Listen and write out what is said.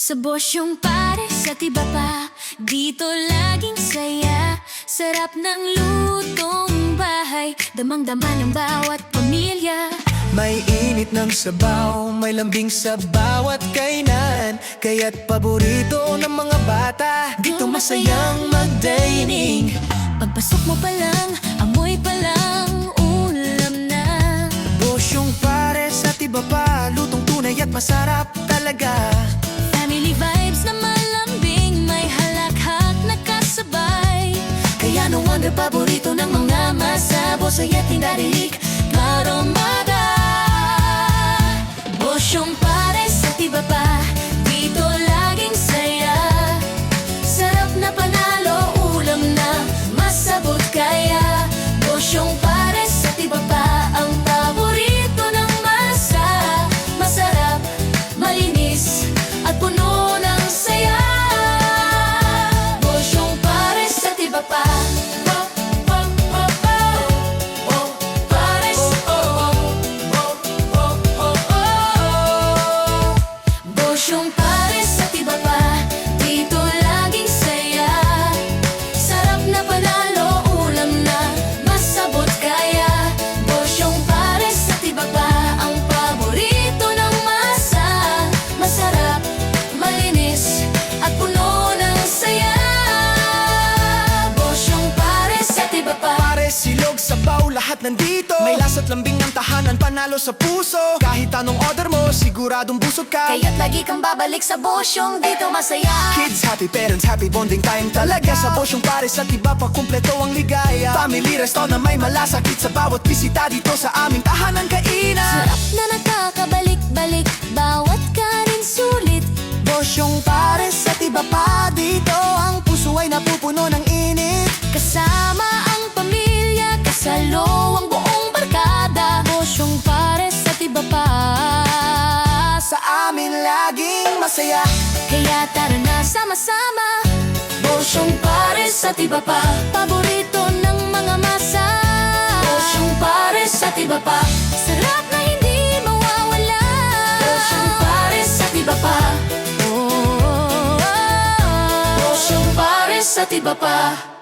Sa bosyong pares at iba pa. Dito laging saya. Sarap ng lutong bahay. Damang-dama ng bawat pamilya. May init ng sabaw, may lambing sa bawat kainan. Kaya't paborito ng mga bata Dito masayang mag-dining. Pagpasok mo pa lang, amoy pa lang Ulam na. Bosyong pares at iba pa. Lutong tunay at masarap talaga Wonder paborito ng mga masabo Sa yating darilik Maromada Bosyong pares at iba pa Dito laging saya. Sarap na panalo Ulam na masabot kaya. Bosyong pares at iba pa Ang paborito ng masa. Masarap, malinis At puno ng saya. Bosyong pares at iba pa sabaw, lahat nandito. May lasa't lambing ng tahanan, panalo sa puso. Kahit anong order mo, siguradong busog ka. Kaya't lagi kang babalik sa bosyong Dito masaya. Kids happy, parents happy, bonding time talaga. Sa bosyong pares at iba pa kumpleto ang ligaya. Family resto na may malasakit sa bawat bisita Dito sa aming tahanan kainan. Sarap na nakakabalik-balik laging masaya. Kaya tara na sama-sama. Bosyong pares at iba pa Paborito ng mga masa. Bosyong pares at iba pa. Sarap na hindi mawawala. Bosyong pares at iba pa. Oh, oh, oh, oh. Bosyong pares at iba pa